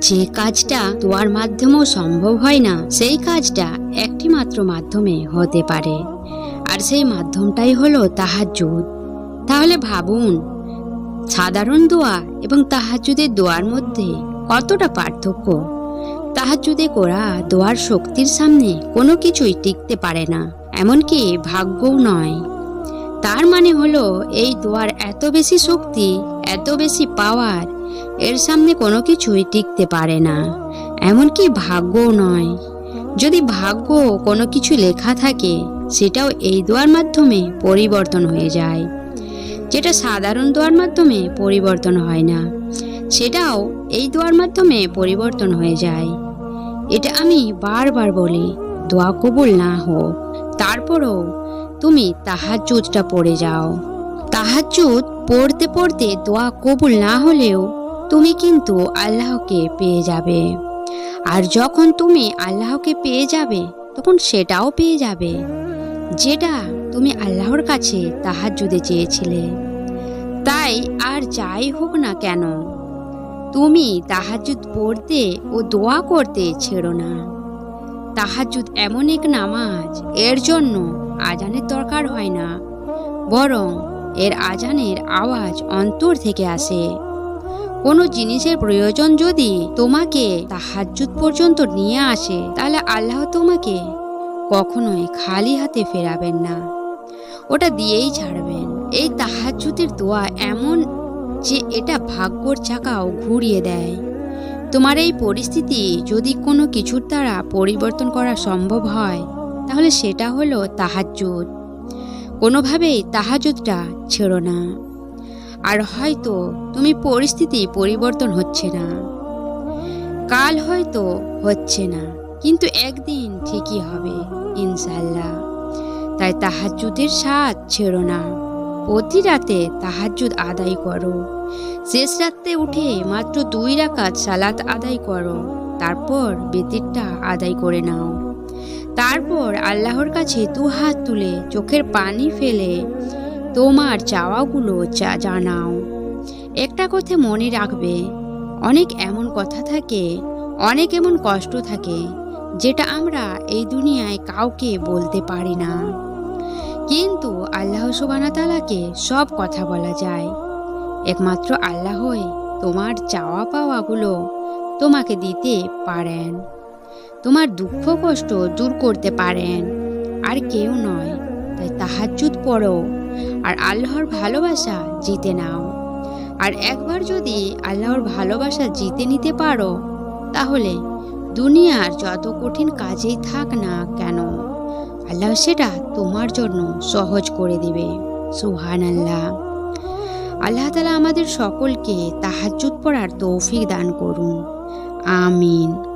যে কাজটা দোয়ার মাধ্যমেও সম্ভব হয় না, সেই কাজটা একটি মাত্র মাধ্যমে হতে পারে। আর সেই মাধ্যমটাই হলো তাহাজ্জুদ। তাহলে ভাবুন, সাধারণ দোয়া এবং তাহাজ্জুদের দোয়ার মধ্যে কতটা পার্থক্য? তাহাজ্জুদে করা দোয়ার শক্তির সামনে কোনো কিছুই টিকতে পারে না, এমনকি ভাগ্যও নয়। তার মানে হলো, এই দোয়ার এত বেশি শক্তি, এত বেশি পাওয়ার এর সামনে কোনো কিছুই টিকতে পারে না। এমনকি ভাগ্যও নয়। যদি ভাগ্য কোনো কিছু লেখা থাকে, সেটাও এই দোয়ার মাধ্যমে পরিবর্তন হয়ে যায়। যেটা সাধারণ দোয়ার মাধ্যমে পরিবর্তন হয় না, সেটাও এই দোয়ার মাধ্যমে পরিবর্তন হয়ে যায়। এটা আমি বারবার বলি, দোয়া কবুল না হোক। তারপরও তুমি তাহাজ্জুদটা পড়ে যাও। তাহাজ্জুদ পড়তে পড়তে দোয়া কবুল না হলেও তুমি কিন্তু আল্লাহকে পেয়ে যাবে। আর যখন তুমি আল্লাহকে পেয়ে যাবে, তখন সেটাও পেয়ে যাবে, যেটা তুমি আল্লাহর কাছে তাহাজ্জুদে চেয়েছিলে। তাই আর যাই হোক না কেন, তুমি তাহাজ্জুদ পড়তে ও দোয়া করতে ছেড়ো না। তাহাজ্জুদ এমন এক নামাজ, এর জন্য আজানের দরকার হয় না, বরং এর আজানের আওয়াজ অন্তর থেকে আসে। কোনো জিনিসের প্রয়োজন যদি তোমাকে তাহাজ্জুদ পর্যন্ত নিয়ে আসে, তাহলে আল্লাহ তোমাকে কখনোই খালি হাতে ফেরাবেন না। ওটা দিয়েই ছাড়বেন। এই তাহাজ্জুদের দোয়া এমন যে এটা ভাগ্যর চাকাও ঘুরিয়ে দেয়। তোমার এই পরিস্থিতি যদি কোনো কিছুর দ্বারা পরিবর্তন করা সম্ভব হয়, তাহলে সেটা হলো তাহাজ্জুদ। কোনোভাবেই তাহাজুদটা ছেড়ো না। আর হয়তো তুমি পরিস্থিতি পরিবর্তন হচ্ছে না। কাল হয়তো হচ্ছে না, কিন্তু একদিন ঠিকই হবে ইনশাল্লাহ তাই তাহাজ্জুদের স্বাদ ছেড়ো না। প্রতি রাতে তাহাজ্জুদ আদায় করো। শেষ রাত্রে উঠে মাত্র দুই রাকাত সালাত আদায় করো। তারপর বেতিরটা আদায় করে নাও। তারপর আল্লাহর কাছে দু হাত তুলে চোখের পানি ফেলে তোমার চাওয়াগুলো চা জানাও। একটা কথা মনে রাখবে, অনেক এমন কথা থাকে, অনেক এমন কষ্ট থাকে, যেটা আমরা এই দুনিয়ায় কাউকে বলতে পারি না। কিন্তু আল্লাহ সুবানা তালাকে সব কথা বলা যায়। একমাত্র আল্লাহই তোমার চাওয়া পাওয়াগুলো তোমাকে দিতে পারেন। তোমার দুঃখ কষ্ট দূর করতে পারেন। আর কেউ নয়, তাই তাহাজ্জুদ পড়ো। আর আল্লাহর ভালোবাসা জিতে নাও। আর একবার যদি আল্লাহর ভালোবাসা জিতে নিতে পারো, তাহলে দুনিয়ার যত কঠিন কাজেই থাক না কেন, আল্লাহ সেটা তোমার জন্য সহজ করে দিবে। সুহান আল্লাহ আল্লাহ তালা আমাদের সকলকে তাহাজ্জুদ পড়ার তৌফিক দান করুন। আমিন।